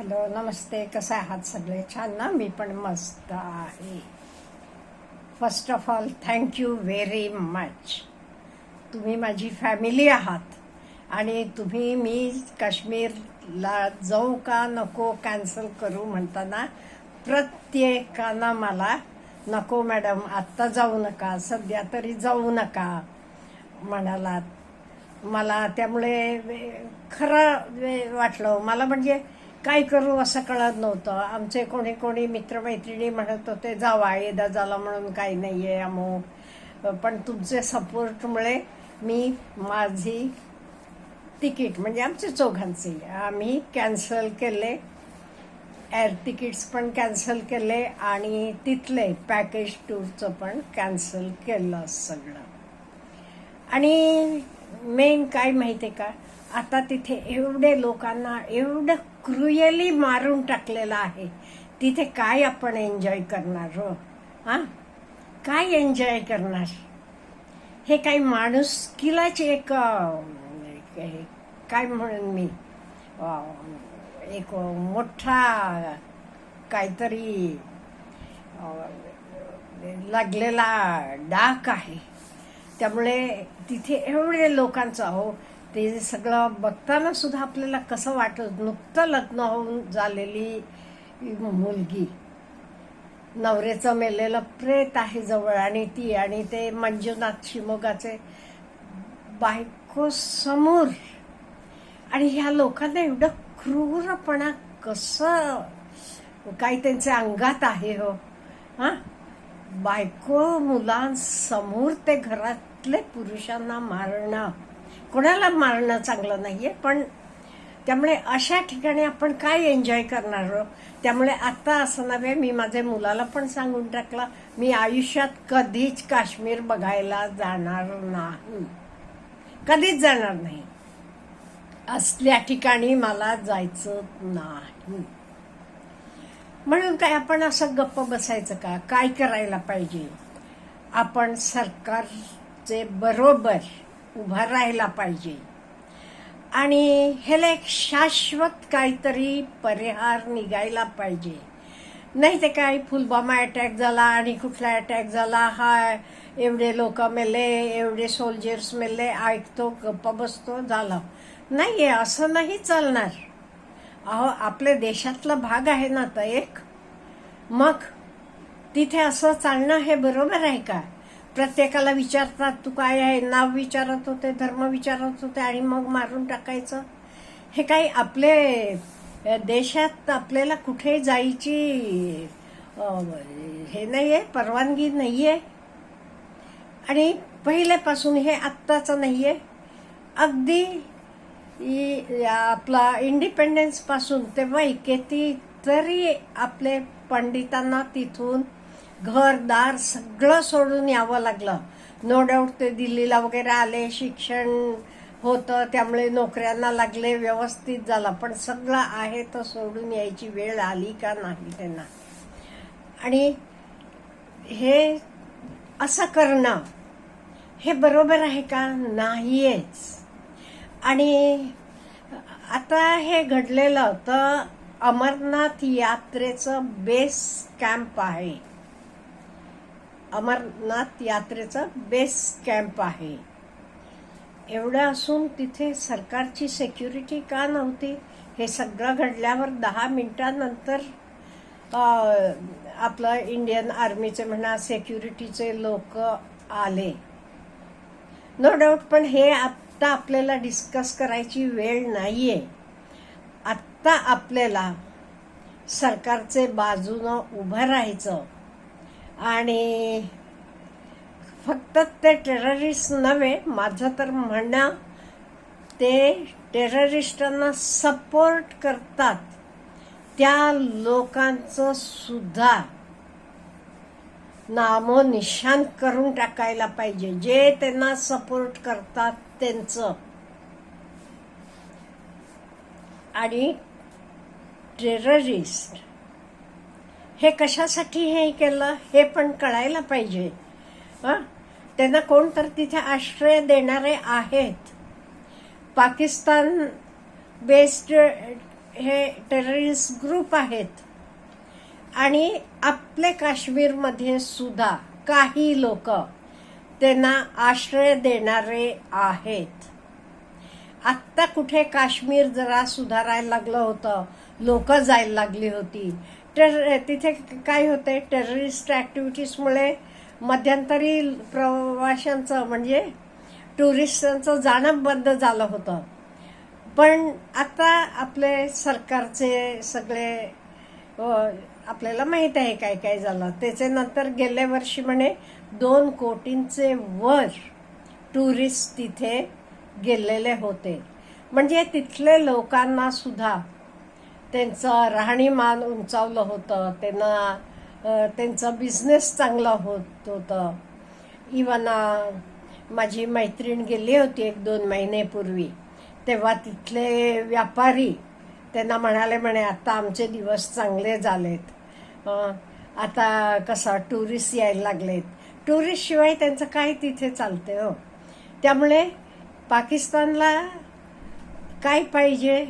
Hello नमस्ते कसं आहात सगळे? छान ना? मी पण मस्त आहे. First of all thank you very much तुम्ही माझी फॅमिली आहात. आणि तुम्ही मी काश्मीरला जाऊ का नको कॅन्सल करू म्हणताना प्रत्येकानं मला नको मॅडम आत्ता जाऊ नका सध्या तरी जाऊ नका म्हणालात. मला त्यामुळे खरं वे- वाटलं. मला म्हणजे काय करू असं कळत नव्हतं. आमचे कोणी कोणी मित्रमैत्रिणी म्हणत होते जावा येदा झाला म्हणून काही नाही आहे अमुक. पण तुमचे सपोर्टमुळे मी माझी तिकीट म्हणजे आमचे चौघांचे आम्ही कॅन्सल केले. एअर तिकीट्स पण कॅन्सल केले आणि तिथले पॅकेज टूरचं पण कॅन्सल केलं सगळं. आणि मेन काय माहिती आहे का? आता तिथे एवढे लोकांना एवढं क्रुयली मारून टाकलेलं आहे. तिथे काय आपण एन्जॉय करणार हो? हां? काय एन्जॉय करणार? हे काही माणूस किलाच एक हे- काय म्हणून मी? एक मोठा काहीतरी लागलेला डाक आहे. त्यामुळे तिथे एवढे लोकांचं हो ते सगळं बघताना सुद्धा आपल्याला कसं वाटत नुकतं लग्न होऊन झालेली मुलगी. नवऱ्याचं मेलेलं प्रेत आहे जवळ आणि ती आणि ते मंजुनाथ शिमोगाचे बायको समोर. आणि ह्या लोकांना एवढं क्रूरपणा कसं? काही त्यांच्या अंगात आहे हो? हा? बायको मुलांसमोर ते घरातले पुरुषांना मारणं. कोणाला मारणं चांगलं नाही आहे पण त्यामुळे अशा ठिकाणी आपण काय एन्जॉय करणार आहोत? त्यामुळे आत्ता असं नव्हे मी माझ्या मुलाला पण सांगून टाकला मी आयुष्यात कधीच काश्मीर बघायला जाणार नाही. कधीच जाणार नाही. असल्या ठिकाणी मला जायचं नाही. म्हणून काय आपण असं गप्प बसायचं का? काय करायला पाहिजे? आपण सरकारचे बरोबर उभा राहायला पाहिजे. आणि ह्याला एक शाश्वत काहीतरी परिहार निघायला पाहिजे. नाही ते काय फुलबामा अटॅक झाला आणि कुठला अटॅक झाला हा एवढे लोक मेले एवढे सोल्जर्स मेले ऐकतो गप्प बसतो झालं. नाही आहे असं नाही चालणार. अहो आपल्या देशातला भाग आहे ना तर एक. मग तिथे असं चालणं हे बरोबर आहे का? प्रत्येकाला विचारतात तू काय आहे? नाव विचारत होते धर्म विचारत होते आणि मग मारून टाकायचं. हे काही आपले देशात आपल्याला कुठे जायची हे नाही आहे परवानगी नाही आहे आणि पहिल्यापासून हे आत्ताचं नाही आहे अगदी आपला इंडिपेंडन्सपासून तेव्हा किती तरी आपले पंडितांना तिथून घरदार सगळं सोडून यावं लागलं. नो डाऊट ते दिल्लीला वगैरे आले शिक्षण होतं त्यामुळे नोकऱ्यांना लागले व्यवस्थित झालं. पण सगळं आहे तर सोडून यायची वेळ आली का नाही त्यांना? आणि हे असं करणं हे बरोबर आहे का? नाहीयेच. आणि आता हे घडलेलं तर अमरनाथ यात्रेचं बेस कॅम्प आहे. अमरनाथ यात्रेचं बेस कॅम्प आहे. एवढं असून तिथे सरकारची सेक्युरिटी का नव्हती हे सगळं घडल्यावर दहा मिनटानंतर आपलं इंडियन आर्मीचे म्हणा सेक्युरिटीचे लोक आले. नो डाऊट पण हे आत्ता आपल्याला डिस्कस करायची वेळ नाही आहे आत्ता आपल्याला सरकारचे बाजूनं उभं राहायचं. आणि फक्त ते टेररिस्ट नव्हे माझं तर म्हणणं ते टेररिस्टांना सपोर्ट करतात त्या लोकांचं सुद्धा. नामोनिशान करून टाकायला पाहिजे. जे त्यांना सपोर्ट करतात त्यांचं. आणि टेररिस्ट हे कशासाठी हे केलं हे पण कळायला पाहिजे. हं? त्यांना कोण तर तिथे आश्रय देणारे आहेत. पाकिस्तान बेस्ड हे टेररिस्ट ग्रुप आहेत. आणि आपले काश्मीरमध्ये सुद्धा काही लोक त्यांना आश्रय देणारे आहेत. आत्ता कुठे काश्मीर जरा सुधारायला लागलं होतं लोक जायला लागली होती. तर eh, तिथे काय होते टेररिस्ट ॲक्टिव्हिटीजमुळे मध्यंतरी प्रवाशांचं म्हणजे टुरिस्टांचं जाणं बंद झालं होतं. पण आता आपले सरकारचे सगळे आपल्याला माहीत आहे काय काय झालं. त्याचे नंतर गेल्या वर्षी म्हणे दोन कोटींचे वर टुरिस्ट तिथे गेलेले होते. म्हणजे तिथले लोकांना सुद्धा त्यांचं राहणीमान उंचावलं होतं त्यांना त्यांचा बिझनेस चांगला होत होतं. इवन माझी मैत्रीण गेली होती एक दोन महिनेपूर्वी. तेव्हा तिथले व्यापारी त्यांना म्हणाले म्हणे आता आमचे दिवस चांगले झालेत. आता कसा टुरिस्ट यायला लागलेत. टुरिस्टशिवाय त्यांचं काय तिथे चालते हो. त्यामुळे पाकिस्तानला काय पाहिजे?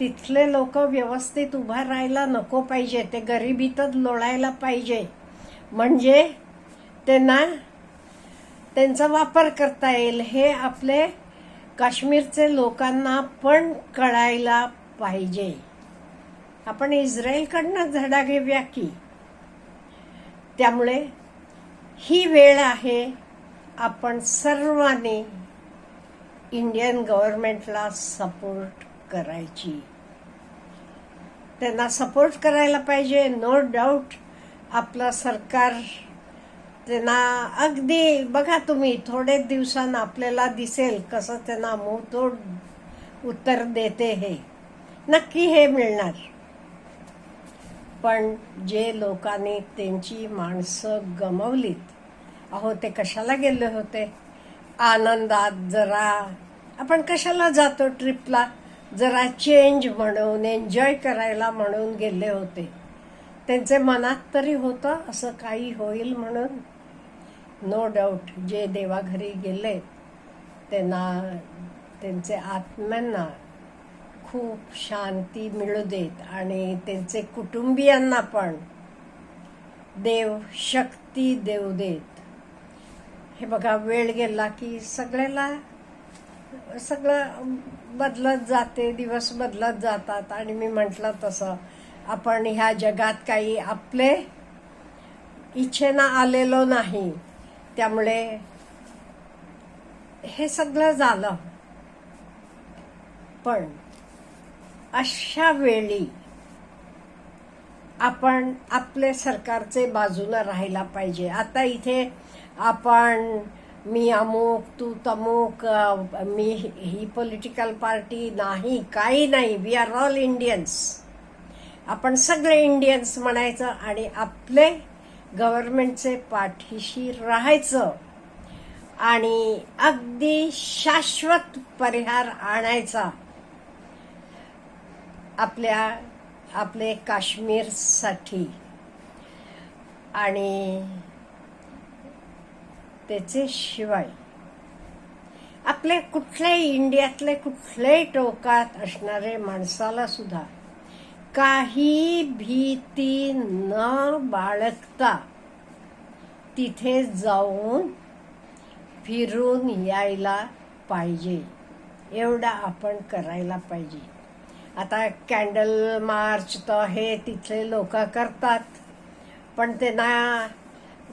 तिथले लोक व्यवस्थित उभा राहायला नको पाहिजे. ते गरिबीतच लोळायला पाहिजे. म्हणजे त्यांना त्यांचा वापर करता येईल हे आपले काश्मीरचे लोकांना पण कळायला पाहिजे. आपण इस्रायलकडनं धडा घेऊया की त्यामुळे ही वेळ आहे आपण सर्वांनी इंडियन गव्हर्नमेंटला सपोर्ट करायची. त्यांना सपोर्ट करायला पाहिजे नो डाऊट आपलं सरकार त्यांना अगदी बघा तुम्ही थोडे दिवसांना आपल्याला दिसेल कसं त्यांना मोतोड उत्तर देते हे. नक्की हे मिळणार. पण जे लोकांनी त्यांची माणसं गमावलीत अहो ते कशाला गेले होते? आनंदात जरा आपण कशाला जातो ट्रिपला जरा चेंज म्हणून एन्जॉय करायला म्हणून गेले होते. त्यांचे मनात तरी होतं असं काही होईल म्हणून. नो डाऊट जे देवाघरी गेले त्यांना त्यांचे आत्म्यांना खूप शांती मिळू देत आणि त्यांचे कुटुंबियांना पण देव शक्ती देऊ देत. हे बघा वेळ गेला की सगळ्याला सगळं बदलत जाते दिवस बदलत जातात. आणि मी म्हटलं तसं आपण ह्या जगात काही आपले इच्छेनं आलेलो नाही. त्यामुळे हे सगळं झालं. पण अशा वेळी आपण आपले सरकारचे बाजूला राहायला पाहिजे. आता इथे आपण मी अमुक तू तमुक मी ही पॉलिटिकल पार्टी नाही काही नाही. वी आर ऑल इंडियन्स आपण सगळे इंडियन्स म्हणायचं आणि आपले गव्हर्नमेंटचे पाठीशी राहायचं आणि अगदी शाश्वत परिहार आणायचा. आपल्या आपले काश्मीरसाठी. आणि त्याचे शिवाय. आपले कुठल्याही इंडियातले कुठल्याही टोकात असणारे माणसाला सुद्धा काही भीती न बाळगता तिथे जाऊन फिरून यायला पाहिजे. एवढा आपण करायला पाहिजे. आता कॅन्डल मार्च तर हे तिथले लोक करतात. पण त्यांना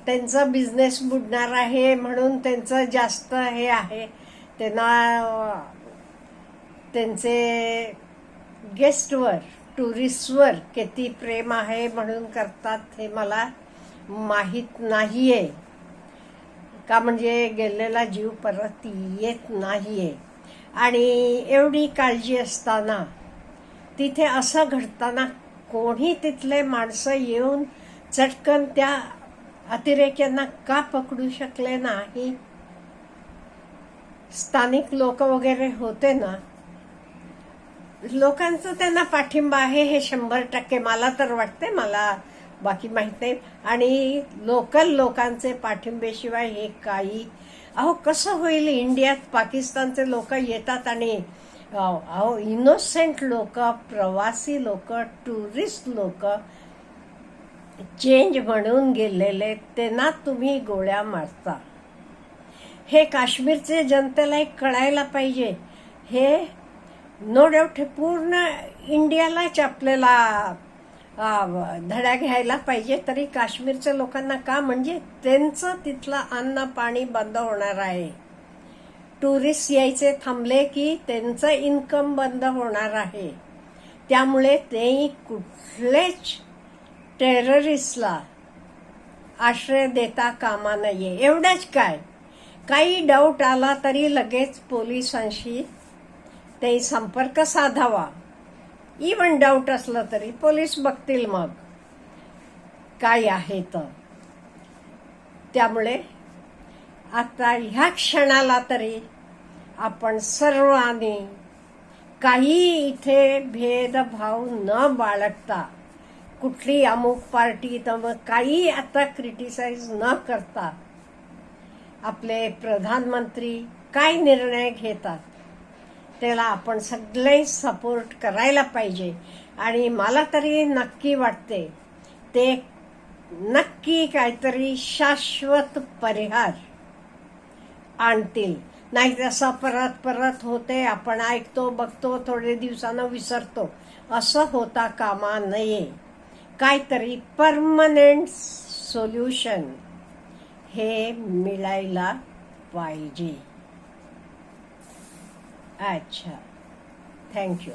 त्यांचा बिझनेस बुडणार आहे म्हणून त्यांचं जास्त हे आहे. त्यांना त्यांचे गेस्टवर टुरिस्टवर किती प्रेम आहे म्हणून करतात हे मला माहीत नाही आहे का म्हणजे गेलेला जीव परत येत नाही आहे आणि एवढी काळजी असताना तिथे असं घडताना कोणी तिथले माणसं येऊन चटकन त्या अतिरेक्यांना का पकडू शकले नाही? स्थानिक लोक वगैरे होते ना? लोकांचं त्यांना पाठिंबा आहे हे शंभर टक्के मला तर वाटते मला बाकी माहीत नाही. आणि लोकल लोकांचे पाठिंबेशिवाय हे काही अहो कसं होईल? इंडियात पाकिस्तानचे लोक येतात आणि अहो इनोसेंट लोक प्रवासी लोक टुरिस्ट लोक चेंज म्हणून गेलेले त्यांना तुम्ही गोळ्या मारता. हे काश्मीरचे जनतेला एक कळायला पाहिजे. हे नो डाऊट हे पूर्ण इंडियालाच आपल्याला धड्या धडा घ्यायला पाहिजे. तरी काश्मीरच्या लोकांना का? म्हणजे त्यांचं तिथलं अन्न पाणी बंद होणार आहे. टुरिस्ट यायचे थांबले की त्यांचं इन्कम बंद होणार आहे. त्यामुळे ते कुठलेच टेररिस्टला आश्रय देता कामा नये. एवढंच काय? काही डाऊट आला तरी लगेच पोलिसांशी ते संपर्क साधावा. इवन डाऊट असलं तरी पोलीस बघतील मग काय आहे तर. त्यामुळे आता ह्या क्षणाला तरी आपण सर्वांनी काही इथे भेदभाव न बाळगता कुठली अमुक पार्टी तर काही आता क्रिटिसाइज न करता आपले प्रधानमंत्री काय निर्णय घेतात त्याला आपण सगळे सपोर्ट करायला पाहिजे. आणि मला तरी नक्की वाटते ते नक्की काहीतरी शाश्वत परिहार आणतील. नाही तसं परत परत होते आपण ऐकतो बघतो थोडे दिवसानं विसरतो. असं होता कामा नये. काहीतरी परमनंट सोल्युशन हे मिळायला पाहिजे. अच्छा. थँक्यू